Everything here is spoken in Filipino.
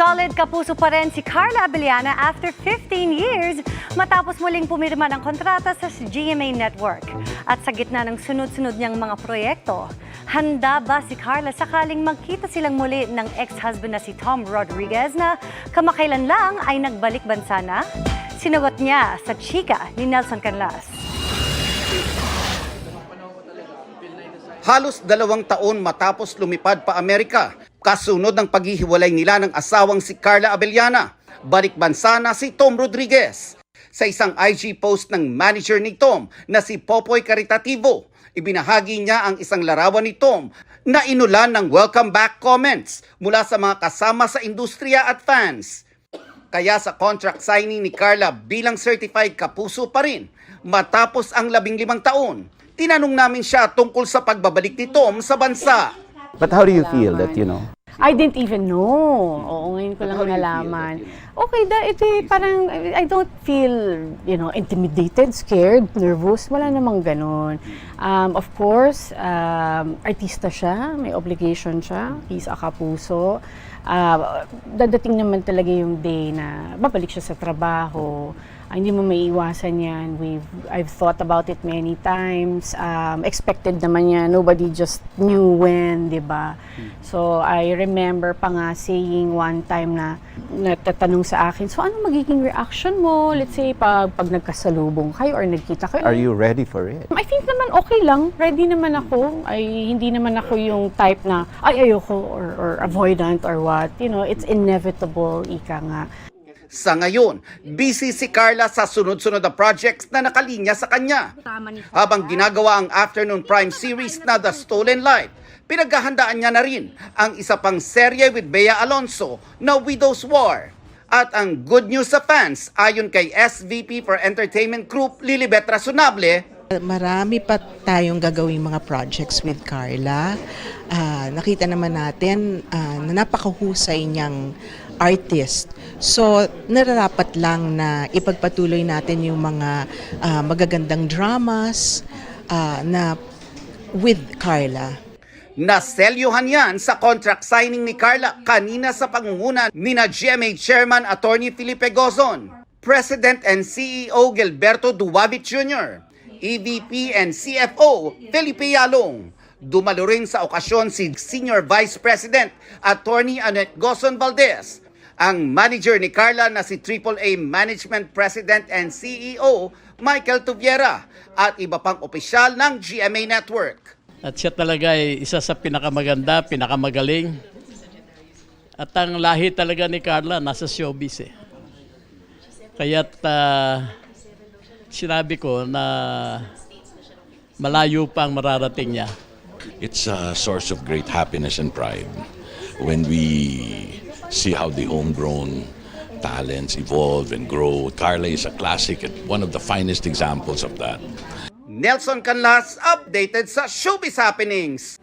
Solid kapuso pa rin si Carla Abellana after 15 years matapos muling pumirma ng kontrata sa GMA Network. At sa gitna ng sunod-sunod niyang mga proyekto, handa ba si Carla sakaling magkita silang muli ng ex-husband na si Tom Rodriguez na kamakailan lang ay nagbalik bansa na? Sinagot niya sa chika ni Nelson Canlas. Halos dalawang taon matapos lumipad pa Amerika, kasunod ng paghihiwalay nila ng asawang si Carla Abellana, balik bansa na si Tom Rodriguez. Sa isang IG post ng manager ni Tom na si Popoy Caritativo, ibinahagi niya ang isang larawan ni Tom na inulan ng welcome back comments mula sa mga kasama sa industriya at fans. Kaya sa contract signing ni Carla bilang certified kapuso pa rin, matapos ang labing limang taon, tinanong namin siya tungkol sa pagbabalik ni Tom sa bansa. But how do you feel that, you know, I didn't even know. Oo, ngayon ko lang nalaman. Okay, da, ito eh, parang, I don't feel, you know, intimidated, scared, nervous. Wala namang ganun. Um, of course, um, artista siya, may obligation siya. He's a kapuso. Uh, dadating naman talaga yung day na babalik siya sa trabaho. Ah, hindi mo maiiwasan yan. We've, I've thought about it many times. Um, expected naman yan. Nobody just knew when, di ba? So, I remember pa nga saying one time na natatanong sa akin, so ano magiging reaction mo? Let's say, pag, pag nagkasalubong kayo or nagkita kayo. are you ready for it? I think naman okay lang. Ready naman ako. Ay, hindi naman ako yung type na, ay, ayoko or, or avoidant or what. You know, it's inevitable, ika nga. Sa ngayon, busy si Carla sa sunod-sunod na projects na nakalinya sa kanya. Habang ginagawa ang afternoon prime series na The Stolen Life, pinaghahandaan niya na rin ang isa pang serye with Bea Alonso na Widow's War. At ang good news sa fans, ayon kay SVP for Entertainment Group Lilibet Rasunable, Marami pa tayong gagawing mga projects with Carla. Ah, nakita naman natin ah, na napakahusay niyang artist. So, nararapat lang na ipagpatuloy natin yung mga ah, magagandang dramas ah, na with Carla. Naselyuhan yan sa contract signing ni Carla kanina sa pangunguna ni na GMA Chairman Attorney Felipe Gozon, President and CEO Gilberto Duwabit Jr., EVP and CFO Felipe Yalong. Dumalo rin sa okasyon si Senior Vice President Attorney Annette Gozon Valdez, ang manager ni Carla na si AAA Management President and CEO Michael Tuviera at iba pang opisyal ng GMA Network. At siya talaga ay isa sa pinakamaganda, pinakamagaling. At ang lahi talaga ni Carla nasa showbiz eh. Kaya't ah, sinabi ko na malayo pang mararating niya. It's a source of great happiness and pride when we see how the homegrown talents evolve and grow. Carla is a classic and one of the finest examples of that. Nelson Canlas updated sa Showbiz Happenings.